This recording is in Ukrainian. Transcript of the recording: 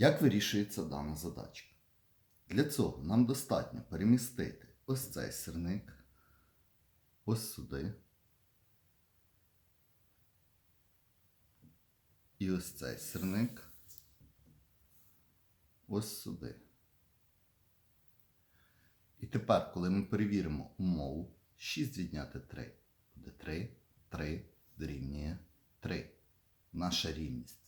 Як вирішується дана задачка? Для цього нам достатньо перемістити ось цей сірник, ось сюди. І ось цей сірник ось сюди. І тепер, коли ми перевіримо умову, 6 відняти 3 буде 3, 3 дорівнює 3. Наша рівність